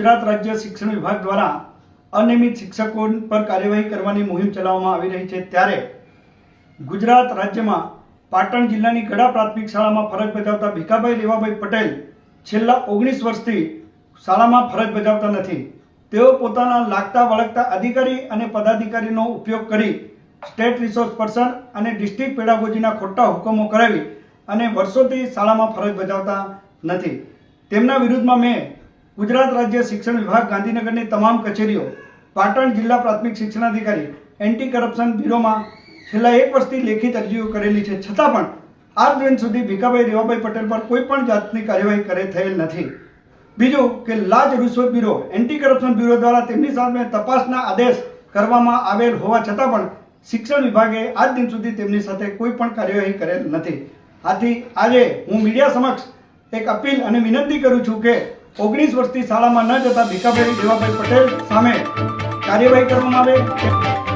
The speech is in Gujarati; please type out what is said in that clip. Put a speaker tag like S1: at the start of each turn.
S1: ગુજરાત રાજ્ય શિક્ષણ વિભાગ દ્વારા અનિયમિત શિક્ષકો પર કાર્યવાહી કરવાની મુહિમ ચલાવવામાં આવી રહી છે. ત્યારે ગુજરાત રાજ્યમાં પાટણ જિલ્લાની ગડા પ્રાથમિક શાળામાં ફરજ બજાવતા ભીખાભાઈ રેવાભાઈ પટેલ છેલ્લા ઓગણીસ વર્ષથી શાળામાં ફરજ બજાવતા નથી. તેઓ પોતાના લાગતા વળગતા અધિકારી અને પદાધિકારીનો ઉપયોગ કરી સ્ટેટ રિસોર્સ પર્સન અને ડિસ્ટ્રિક્ટ પેડાગોજીના ખોટા હુકમો કરાવી અને વર્ષોથી શાળામાં ફરજ બજાવતા નથી. તેમના વિરુદ્ધમાં મેં ગુજરાત રાજ્ય શિક્ષણ વિભાગ ગાંધીનગરની તમામ કચેરીઓ, પાટણ જિલ્લા પ્રાથમિક શિક્ષણાધિકારી, એન્ટી કરપ્શન બ્યુરોમાં છેલ્લા એક વર્ષથી લેખિત અરજીઓ કરેલી છે. છતાં પણ આજ દિન સુધી ભીખાભાઈ રેવાભાઈ પટેલ પર કોઈ પણ જાતની કાર્યવાહી કરે થયેલ નથી. બીજું કે લાજ રૂશ્વત બ્યુરો, એન્ટી કરપ્શન બ્યુરો દ્વારા તેમની સામે તપાસના આદેશ કરવામાં આવેલ હોવા છતાં પણ શિક્ષણ વિભાગે આજ દિન સુધી તેમની સાથે કોઈ પણ કાર્યવાહી કરેલ નથી. આથી આજે હું મીડિયા સમક્ષ એક અપીલ અને વિનંતી કરું છું કે ઓગણીસ વર્ષથી શાળામાં ન જતા ભીખાભાઈ દેવાભાઈ પટેલ સામે કાર્યવાહી કરવામાં આવે.